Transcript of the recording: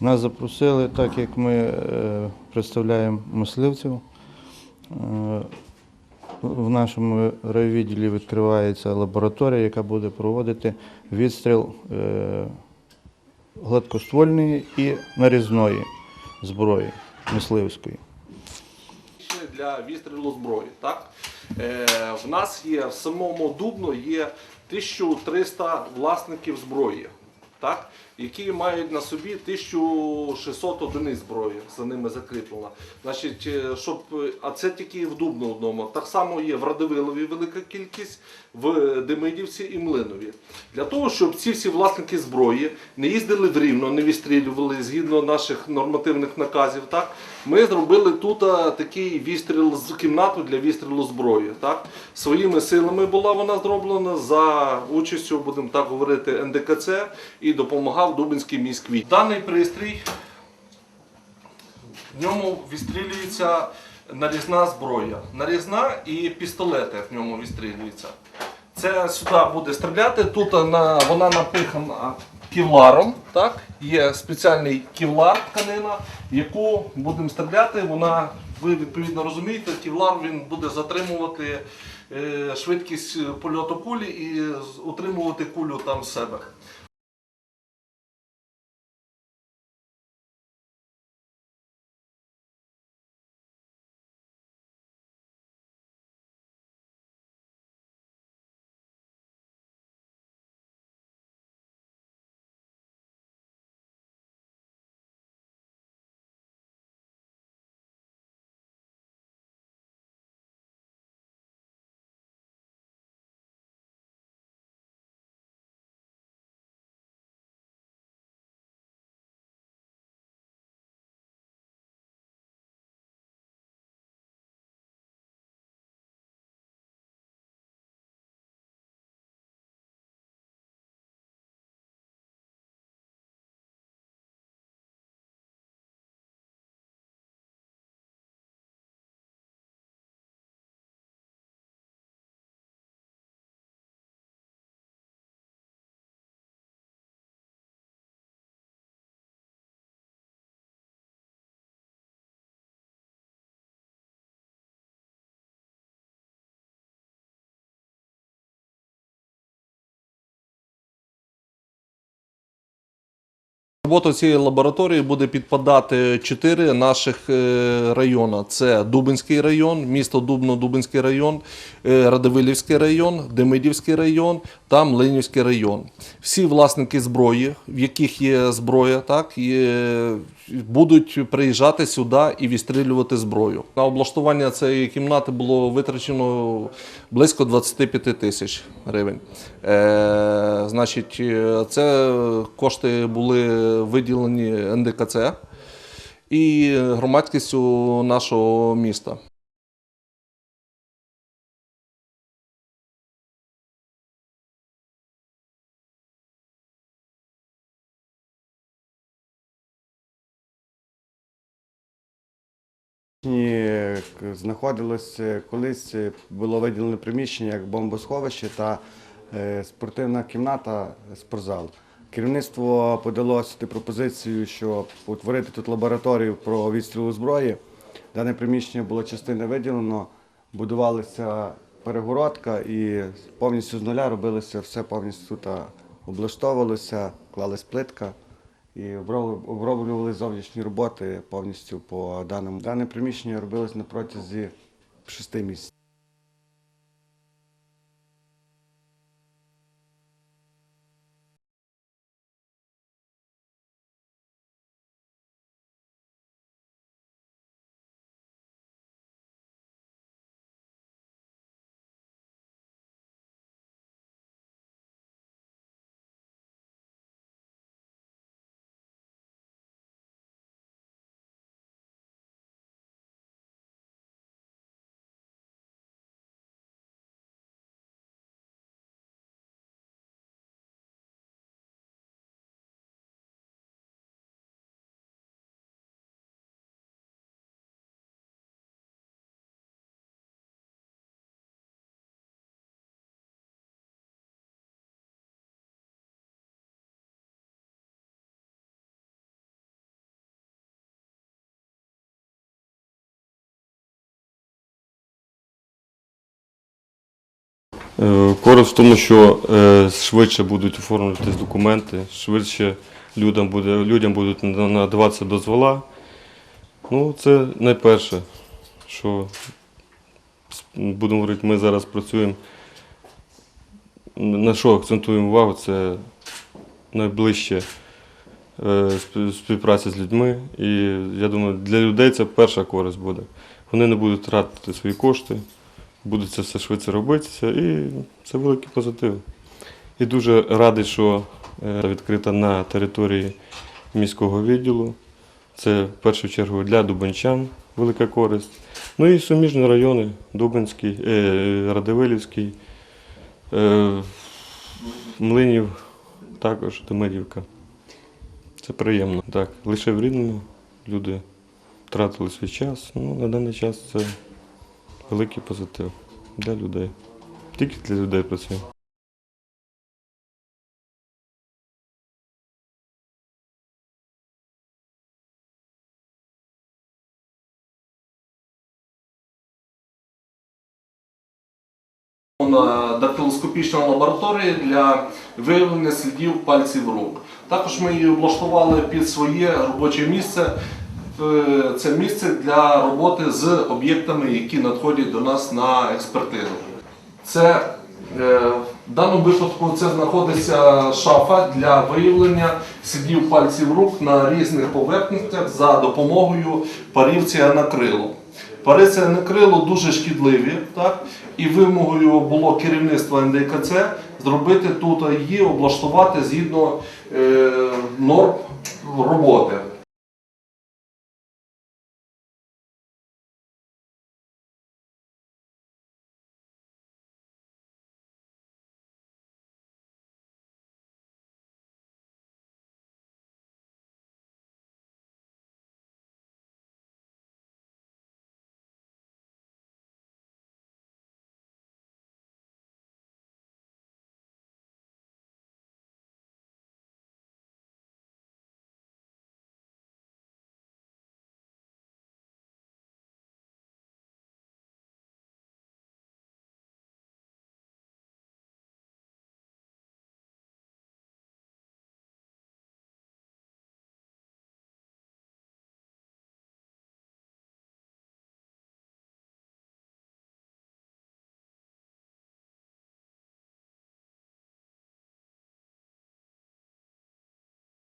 Нас запросили, так як ми е, представляємо мисливців. Е, В нашому райвідділі відкривається лабораторія, яка буде проводити відстріл е, гладкоствольної і нарізної зброї мисливської. Для відстрілу зброї. Так? В нас є в самому Дубно є 1300 власників зброї, так? Які мають на собі 1600 одиниць зброї, за ними закріплено. Значить, е, щоб, е, а це тільки в Дубно одному. Так само є в Радивилові велика кількість, в Демидівці і Млинові. Для того, щоб ці всі власники зброї не їздили в Рівно, не відстрілювали згідно наших нормативних наказів, так, ми зробили тут такий відстріл з кімнату для відстрілу зброї. Так. Своїми силами була вона зроблена за участю, будемо так говорити, НДКЦ і допомагав Дубинський міськвій. Даний пристрій в ньому відстрілюється нарізна зброя. Нарізна і пістолети в ньому відстрілюються. Це сюди буде стріляти. Тут на, вона напихана кевларом. Так? Є спеціальний кевлар тканина, яку будемо стріляти. Вона, ви відповідно розумієте, кевлар він буде затримувати е, швидкість польоту кулі і утримувати кулю там в себе. Робота цієї лабораторії буде підпадати чотири наших е, райони: це Дубинський район, місто Дубно, Дубинський район, е, Радивилівський район, Демидівський район та Млинівський район. Всі власники зброї, в яких є зброя, так будуть приїжджати сюди і відстрілювати зброю. На облаштування цієї кімнати було витрачено близько 25 тисяч гривень. Е, значить, е, це кошти були виділені НДКЦ і громадськістю нашого міста. Знаходилось колись було виділене приміщення як бомбосховище та е, спортивна кімната, е, спортзал. Керівництво подало сюди пропозицію, що утворити тут лабораторію про відстрілу зброї. Дане приміщення було частини виділено, будувалася перегородка і повністю з нуля робилося все повністю тут облаштовувалося, клалась плитка. І оброблювали зовнішні роботи повністю по даному. Дане приміщення робилось на протязі шести місяців. Користь в тому, що е, швидше будуть оформлюватись документи, швидше людям, буде, людям будуть надаватися дозвола. Ну, це найперше, що будемо говорити, ми зараз працюємо. На що акцентуємо увагу, це найближче е, співпраця з людьми. І я думаю, для людей це перша користь буде. Вони не будуть тратити свої кошти, буде це все швидше робитися, і це великий позитив. І дуже радий, що е, відкрита на території міського відділу. Це в першу чергу для дубенчан велика користь. Ну і суміжні райони Дубенський, е, Радивилівський, е, Млинів, також Демидівка. Це приємно. Так, лише в Рівному люди втратили свій час. Ну, на даний час це великий позитив для людей. Тільки для людей працюємо. на дактилоскопічній лабораторії для виявлення слідів пальців рук. Також ми її облаштували під своє робоче місце. Е, Це місце для роботи з об'єктами, які надходять до нас на експертизу. Це е, в даному випадку це знаходиться шафа для виявлення слідів пальців рук на різних поверхностях за допомогою парівці анакрилу. Париці анакрилу дуже шкідливі, так? і вимогою було керівництва НДКЦ зробити тут її, облаштувати згідно е, норм роботи.